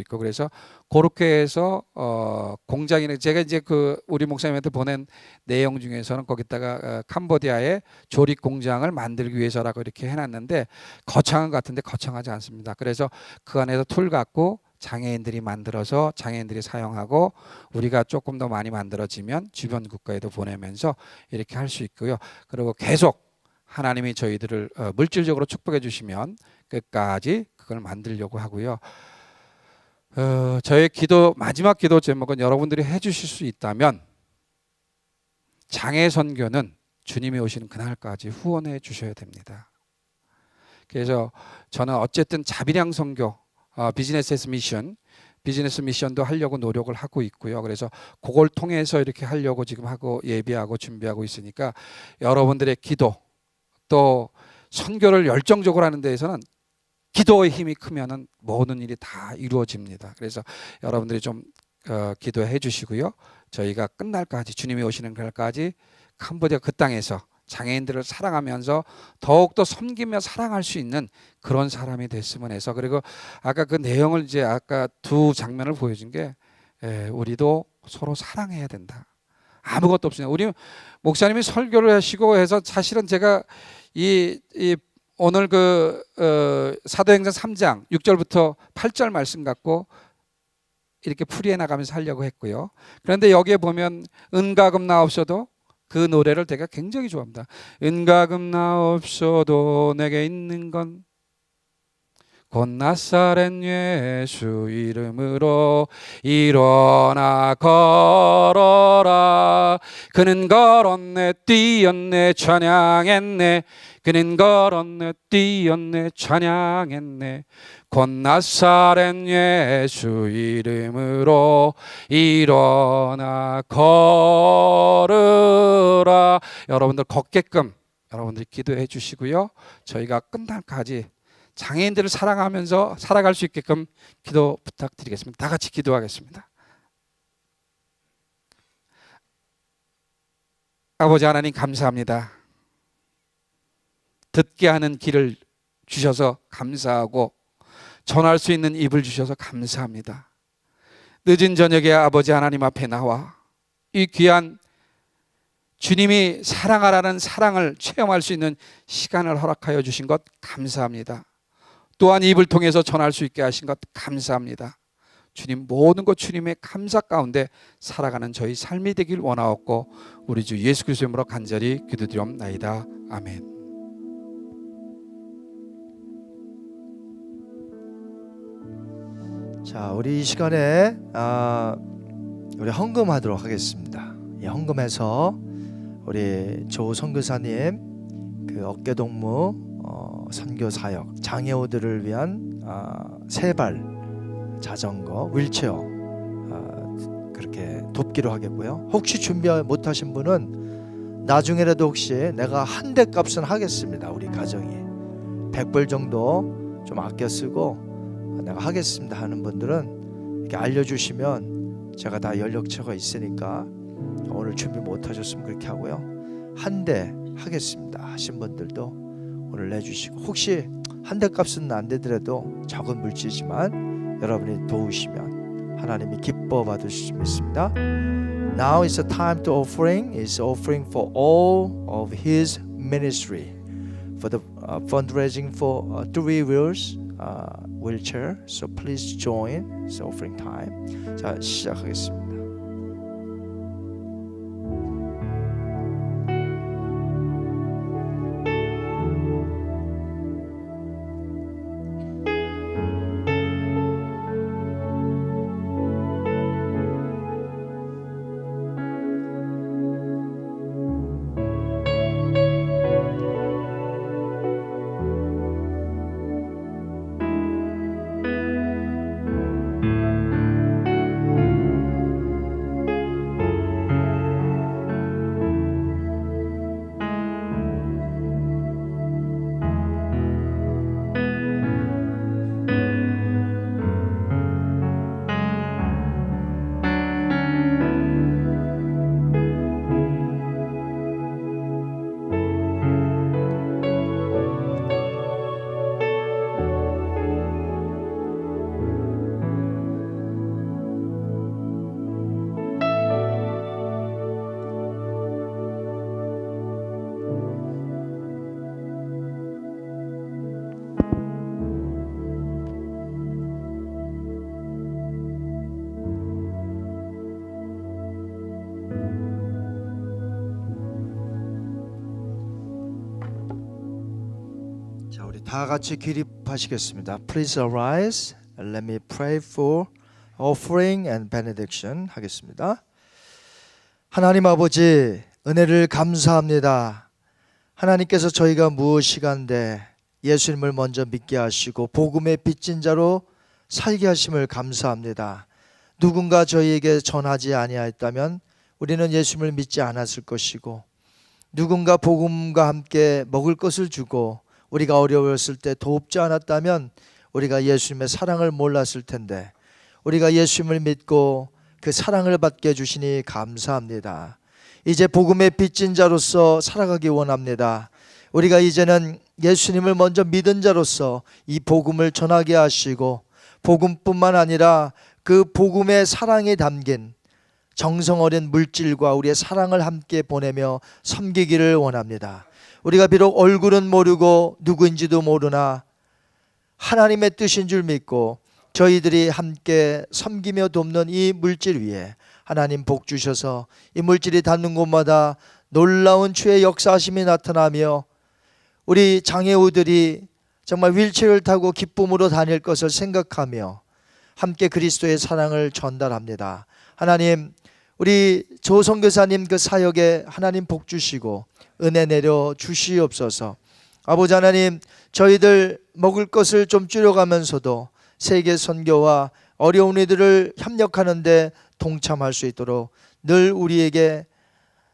있고 그래서 그렇게 해서 어 공장이나 제가 이제 그 우리 목사님한테 보낸 내용 중에서는 거기다가 어, 캄보디아의 조립 공장을 만들기 위해서라고 이렇게 해놨는데 거창한 것 같은데 거창하지 않습니다. 그래서 그 안에서 툴 갖고 장애인들이 만들어서 장애인들이 사용하고 우리가 조금 더 많이 만들어지면 주변 국가에도 보내면서 이렇게 할 수 있고요. 그리고 계속 하나님이 저희들을 어, 물질적으로 축복해 주시면 끝까지 그걸 만들려고 하고요. 어, 저의 기도 마지막 기도 제목은 여러분들이 해주실 수 있다면 장애 선교는 주님이 오시는 그날까지 후원해 주셔야 됩니다. 그래서 저는 어쨌든 자비량 선교 어, 비즈니스 미션 비즈니스 미션도 하려고 노력을 하고 있고요. 그래서 그걸 통해서 이렇게 하려고 지금 하고 예비하고 준비하고 있으니까 여러분들의 기도 또 선교를 열정적으로 하는 데에서는 기도의 힘이 크면은 모든 일이 다 이루어집니다. 그래서 여러분들이 좀 어, 기도해 주시고요. 저희가 끝날까지 주님이 오시는 그날까지 캄보디아 그 땅에서 장애인들을 사랑하면서 더욱더 섬기며 사랑할 수 있는 그런 사람이 됐으면 해서 그리고 아까 그 내용을 이제 아까 두 장면을 보여준 게 에, 우리도 서로 사랑해야 된다. 아무것도 없습니다. 우리 목사님이 설교를 하시고 해서 사실은 제가 이, 이 오늘 그 어, 사도행전 3장 6절부터 8절 말씀 갖고 이렇게 풀이해 나가면서 하려고 했고요. 그런데 여기에 보면 은가금 나옵셔도 그 노래를 제가 굉장히 좋아합니다. 은가금 나옵셔도 내게 있는 건 곧 나사렛 예수 이름으로 일어나 걸어라. 그는 걸었네 뛰었네 찬양했네. 그는 걸었네 뛰었네 찬양했네. 곧 나사렛 예수 이름으로 일어나 걸으라. 여러분들 걷게끔 여러분들이 기도해 주시고요. 저희가 끝날까지 장애인들을 사랑하면서 살아갈 수 있게끔 기도 부탁드리겠습니다 다 같이 기도하겠습니다 아버지 하나님 감사합니다 듣게 하는 길을 주셔서 감사하고 전할 수 있는 입을 주셔서 감사합니다. 늦은 저녁에 아버지 하나님 앞에 나와 이 귀한 주님이 사랑하라는 사랑을 체험할 수 있는 시간을 허락하여 주신 것 감사합니다. 또한 입을 통해서 전할 수 있게 하신 것 감사합니다. 주님 모든 것 주님의 감사 가운데 살아가는 저희 삶이 되길 원하옵고 우리 주 예수 그리스도의 이름으로 간절히 기도드리옵나이다. 아멘. 자, 우리 이 시간에 아, 우리 헌금하도록 하겠습니다. 이 헌금해서 우리 조 선교사님 그 어깨 동무 어, 선교 사역 장애우들을 위한 아, 세발 자전거 윌체어 아, 그렇게 돕기로 하겠고요. 혹시 준비 못하신 분은 나중에라도 혹시 내가 한 대 값은 하겠습니다. 우리 가정이 100불 정도 좀 아껴 쓰고 내가 하겠습니다 하는 분들은 이렇게 알려주시면 제가 다 연락처가 있으니까 오늘 준비 못 하셨으면 그렇게 하고요 한 대 하겠습니다 하신 분들도 오늘 내주시고 혹시 한 대 값은 안 되더라도 적은 물질이지만 여러분이 도우시면 하나님이 기뻐 받으실 수 있습니다. Now is the time to offering. is offering for all of His ministry for the uh, fundraising for uh, three wheels uh, wheelchair. So please join. It's offering time. 자 시작하겠습니다. 다 같이 기립하시겠습니다. Please arise let me pray for offering and benediction 하겠습니다. 하나님 아버지 은혜를 감사합니다. 하나님께서 저희가 무엇이간데 예수님을 먼저 믿게 하시고 복음의 빚진 자로 살게 하심을 감사합니다. 누군가 저희에게 전하지 아니하였다면 우리는 예수님을 믿지 않았을 것이고 누군가 복음과 함께 먹을 것을 주고 우리가 어려웠을 때 돕지 않았다면 우리가 예수님의 사랑을 몰랐을 텐데 우리가 예수님을 믿고 그 사랑을 받게 해주시니 감사합니다. 이제 복음의 빚진 자로서 살아가기 원합니다. 우리가 이제는 예수님을 먼저 믿은 자로서 이 복음을 전하게 하시고 복음뿐만 아니라 그 복음의 사랑이 담긴 정성 어린 물질과 우리의 사랑을 함께 보내며 섬기기를 원합니다. 우리가 비록 얼굴은 모르고 누구인지도 모르나 하나님의 뜻인 줄 믿고 저희들이 함께 섬기며 돕는 이 물질 위에 하나님 복 주셔서 이 물질이 닿는 곳마다 놀라운 주의 역사하심이 나타나며 우리 장애우들이 정말 휠체어를 타고 기쁨으로 다닐 것을 생각하며 함께 그리스도의 사랑을 전달합니다. 하나님 우리 조성교사님 그 사역에 하나님 복 주시고 은혜 내려 주시옵소서. 아버지 하나님 저희들 먹을 것을 좀 줄여가면서도 세계 선교와 어려운 이들을 협력하는데 동참할 수 있도록 늘 우리에게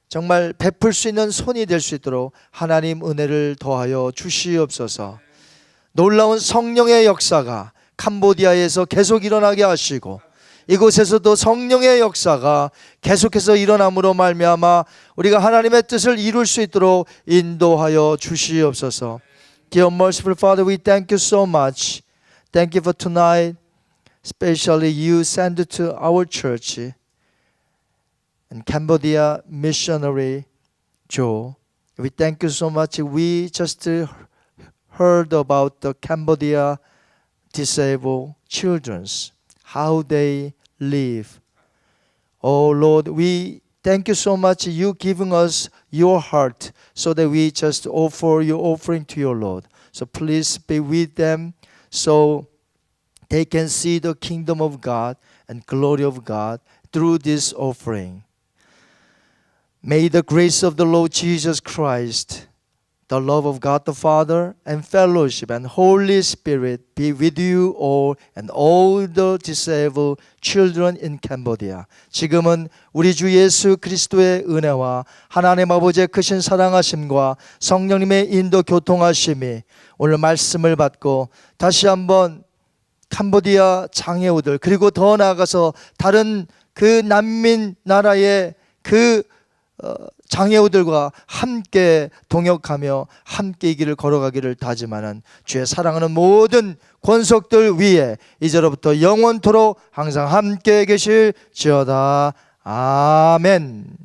정말 베풀 수 있는 손이 될 수 있도록 하나님 은혜를 더하여 주시옵소서. 놀라운 성령의 역사가 캄보디아에서 계속 일어나게 하시고 이곳에서도 성령의 역사가 계속해서 일어남으로 말미암아 우리가 하나님의 뜻을 이룰 수 있도록 인도하여 주시옵소서. Dear merciful Father, we thank you so much. Thank you for tonight. Especially you send to our church and Cambodia missionary Joe. We thank you so much. We just heard about the Cambodia disabled children's how they live. Oh Lord, we thank you so much. You giving us your heart so that we just offer your offering to your Lord. So please be with them so they can see the kingdom of God and glory of God through this offering. May the grace of the Lord Jesus Christ, the love of God the Father, and fellowship and Holy Spirit be with you all and all the disabled children in Cambodia. 지금은 우리 주 예수 그리스도의 은혜와 하나님 아버지의 크신 사랑하심과 성령님의 인도 교통하심이 오늘 말씀을 받고 다시 한번 캄보디아 장애우들 그리고 더 나아가서 다른 그 난민 나라의 그 어, 장애우들과 함께 동역하며 함께 이 길을 걸어가기를 다짐하는 주의 사랑하는 모든 권속들 위에 이제로부터 영원토록 항상 함께 계실 지어다 아멘.